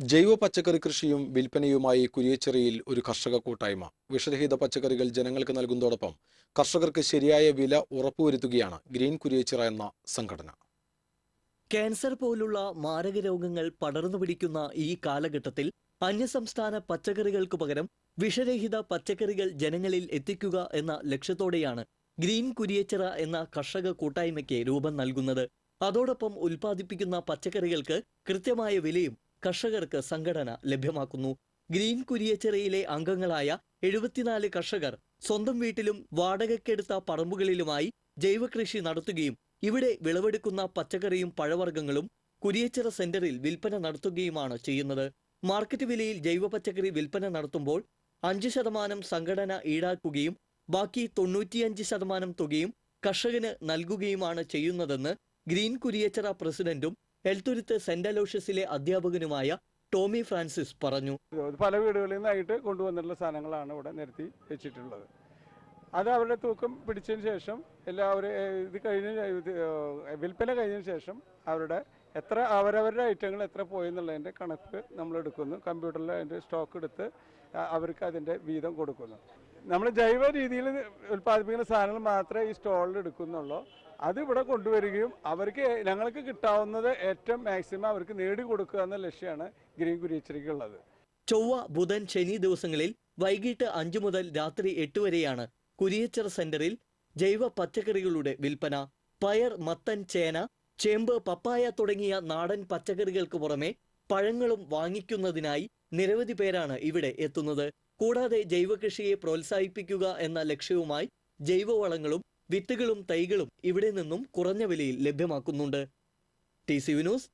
ജൈവ പച്ചക്കറി കൃഷിയും വിൽപ്പനയുമായി കുരിയച്ചിറയിൽ ഒരു കർഷക കൂട്ടായ്മ. വിഷരഹിത പച്ചക്കറികൾ ജനങ്ങൾക്ക് നൽകുന്നതോടൊപ്പം കർഷകർക്ക് ശരിയായ വില ഉറപ്പുവരുത്തുകയാണ് ഗ്രീൻ കുരിയച്ചിറ എന്ന സംഘടന. ക്യാൻസർ പോലുള്ള മാരക രോഗങ്ങൾ പടർന്നു പിടിക്കുന്ന ഈ കാലഘട്ടത്തിൽ അന്യസംസ്ഥാന പച്ചക്കറികൾക്ക് പകരം വിഷരഹിത പച്ചക്കറികൾ ജനങ്ങളിൽ എത്തിക്കുക എന്ന ലക്ഷ്യത്തോടെയാണ് ഗ്രീൻ കുരിയച്ചിറ എന്ന കർഷക കൂട്ടായ്മയ്ക്ക് രൂപം നൽകുന്നത്. അതോടൊപ്പം ഉൽപ്പാദിപ്പിക്കുന്ന പച്ചക്കറികൾക്ക് കൃത്യമായ വിലയും കർഷകർക്ക് സംഘടന ലഭ്യമാക്കുന്നു. ഗ്രീൻ കുരിയച്ചിറയിലെ അംഗങ്ങളായ എഴുപത്തിനാല് കർഷകർ സ്വന്തം വീട്ടിലും വാടകയ്ക്കെടുത്ത പറമ്പുകളിലുമായി ജൈവകൃഷി നടത്തുകയും ഇവിടെ വിളവെടുക്കുന്ന പച്ചക്കറിയും പഴവർഗങ്ങളും കുരിയച്ചിറ സെന്ററിൽ വിൽപ്പന നടത്തുകയുമാണ് ചെയ്യുന്നത്. മാർക്കറ്റ് വിലയിൽ ജൈവ പച്ചക്കറി വിൽപ്പന നടത്തുമ്പോൾ അഞ്ച് ശതമാനം സംഘടന ഈടാക്കുകയും ബാക്കി തൊണ്ണൂറ്റിയഞ്ച് ശതമാനം തുകയും കർഷകന് നൽകുകയുമാണ് ചെയ്യുന്നതെന്ന് ഗ്രീൻ കുരിയച്ചിറ പ്രസിഡന്റും എൽത്തുരുത്ത് സെന്റ് അലോഷ്യസിലെ അധ്യാപകനുമായ ടോമി ഫ്രാൻസിസ് പറഞ്ഞു. പല വീടുകളിൽ നിന്നായിട്ട് കൊണ്ടുവന്നിട്ടുള്ള സാധനങ്ങളാണ് ഇവിടെ നിരത്തി വെച്ചിട്ടുള്ളത്. അത് അവരുടെ തൂക്കം പിടിച്ചതിന് ശേഷം എല്ലാവരും ഇത് കഴിഞ്ഞ വിൽപ്പന കഴിഞ്ഞതിന് ശേഷം അവരുടെ എത്ര അവരവരുടെ ഐറ്റങ്ങൾ എത്ര പോയി എന്നുള്ളതിന്റെ കണക്ക് നമ്മൾ എടുക്കുന്നു കമ്പ്യൂട്ടറിൽ അതിന്റെ സ്റ്റോക്ക് എടുത്ത് അവർക്ക് അതിന്റെ വീതം കൊടുക്കുന്നു. നമ്മൾ ജൈവ രീതിയിൽ ഉൽപ്പാദിപ്പിക്കുന്ന സാധനങ്ങൾ മാത്രമേ ഈ സ്റ്റോളിൽ എടുക്കുന്നുള്ളൂ. അത് ഇവിടെ കൊണ്ടുവരികയും അവർക്ക് ഞങ്ങൾക്ക് കിട്ടാവുന്നത് ഏറ്റവും മാക്സിമം അവർക്ക് നേടിക്കൊടുക്കുക എന്ന ലക്ഷ്യമാണ് ഗ്രീൻ കുരിയച്ചറിക്കുള്ളത് ചൊവ്വ ബുധൻ ശനി ദിവസങ്ങളിൽ വൈകിട്ട് അഞ്ചു മുതൽ രാത്രി എട്ട് വരെയാണ് കുരിയച്ചർ സെന്ററിൽ ജൈവ പച്ചക്കറികളുടെ വിൽപ്പന. പയർ മത്തൻ ചേന ചേമ്പ് പപ്പായ തുടങ്ങിയ നാടൻ പച്ചക്കറികൾക്ക് പുറമെ പഴങ്ങളും വാങ്ങിക്കുന്നതിനായി നിരവധി പേരാണ് ഇവിടെ എത്തുന്നത്. കൂടാതെ ജൈവ കൃഷിയെ പ്രോത്സാഹിപ്പിക്കുക എന്ന ലക്ഷ്യവുമായി ജൈവവളങ്ങളും വിത്തുകളും തൈകളും ഇവിടെ നിന്നും കുറഞ്ഞ വിലയിൽ ലഭ്യമാക്കുന്നുണ്ട്. T C Vinos